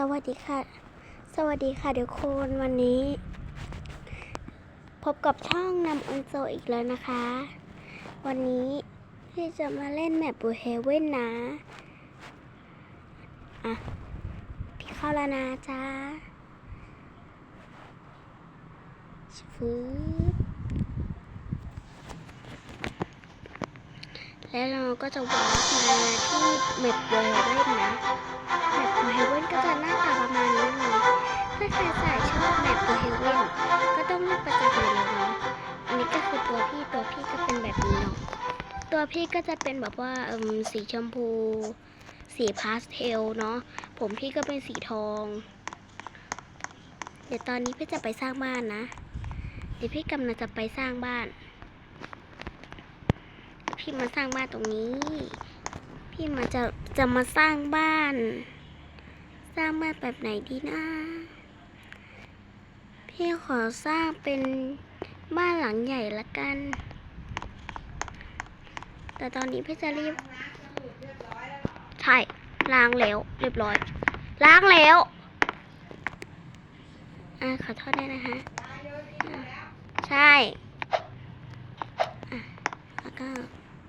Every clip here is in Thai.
สวัสดีค่ะ สวัสดีค่ะทุกคนวันนี้ พบกับช่องนำอันโซอีกแล้วนะคะ วันนี้พี่จะมาเล่นแมปบูเฮเว่นนะ อะ พี่เข้าแล้วนะจ้าฟืแล้วเราก็จะวาร์ปมาที่แมปบูเฮเว่นนะ ตัวพี่ก็จะเป็นแบบว่าสีชมพู สีพาสเทลเนาะผมพี่ก็เป็นสีทอง เดี๋ยวตอนนี้พี่จะไปสร้างบ้านนะ เดี๋ยวพี่กำลังจะไปสร้างบ้าน พี่มาสร้างบ้านตรงนี้ พี่มาจะจะมาสร้างบ้าน สร้างบ้านแบบไหนดีนะ พี่ขอสร้างเป็นบ้านหลังใหญ่ละกัน แต่ตอนนี้พี่จะรีบ ใช่ ล้างแล้ว เรียบร้อย ล้างแล้วอ่าขอโทษด้วยนะคะ ใช่อะแล้วก็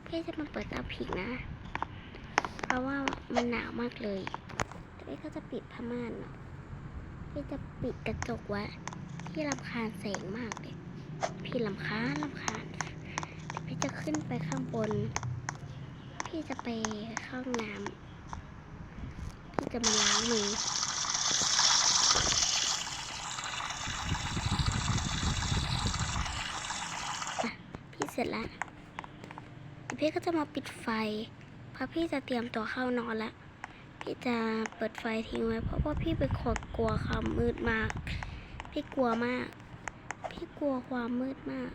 พี่จะมาเปิดเตาผิงนะ เพราะว่ามันหนาวมากเลยพี่ก็จะปิดผ้าม่านเนาะพี่จะปิดกระจกไว้ พี่รำคาญแสงมากเลย พี่ลำคาญลำคาญ ขึ้นไปข้างบน พี่จะไปเข้างน้ำพี่จะมาล้างมืออะพี่เสร็จแล้วเดี๋ยวพี่ก็จะมาปิดไฟ เพราะพี่จะเตรียมตัวเข้านอนแล้วพี่จะเปิดไฟทิ้งไว้ เพราะว่าพี่เป็นคนกลัวความมืดมาก พี่กลัวมาก พี่กลัวความมืดมาก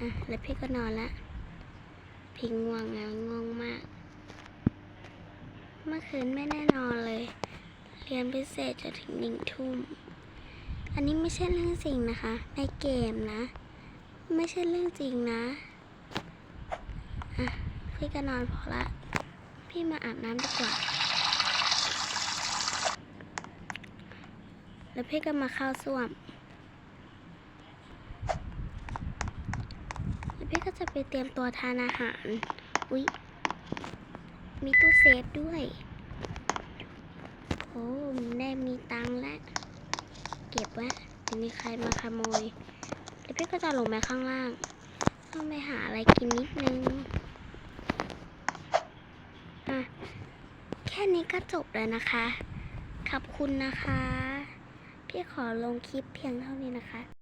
อะ แล้วพี่ก็นอนละ พี่ง่วงแล้วง่วงมาก เมื่อคืนไม่ได้นอนเลย เรียนพิเศษจนถึงหนึ่งทุ่ม อันนี้ไม่ใช่เรื่องจริงนะคะ ในเกมนะ ไม่ใช่เรื่องจริงนะ อะพี่ก็นอนพอละ พี่มาอาบน้ำดีกว่า แล้วพี่ก็มาเข้าส้วม แล้วพี่ก็จะ ไปเตรียมตัวทานอาหาร อุ๊ย มีตู้เซฟด้วย โอ้ได้มีตังค์แล้ว เก็บไว้เดี๋ยวมีใครมาขโมย แล้วพี่ก็จะลงไปข้างล่าง ต้องไปหาอะไรกินนิดนึง อะ แค่นี้ก็จบแล้วนะคะ ขอบคุณนะคะ พี่ขอลงคลิปเพียงเท่านี้นะคะ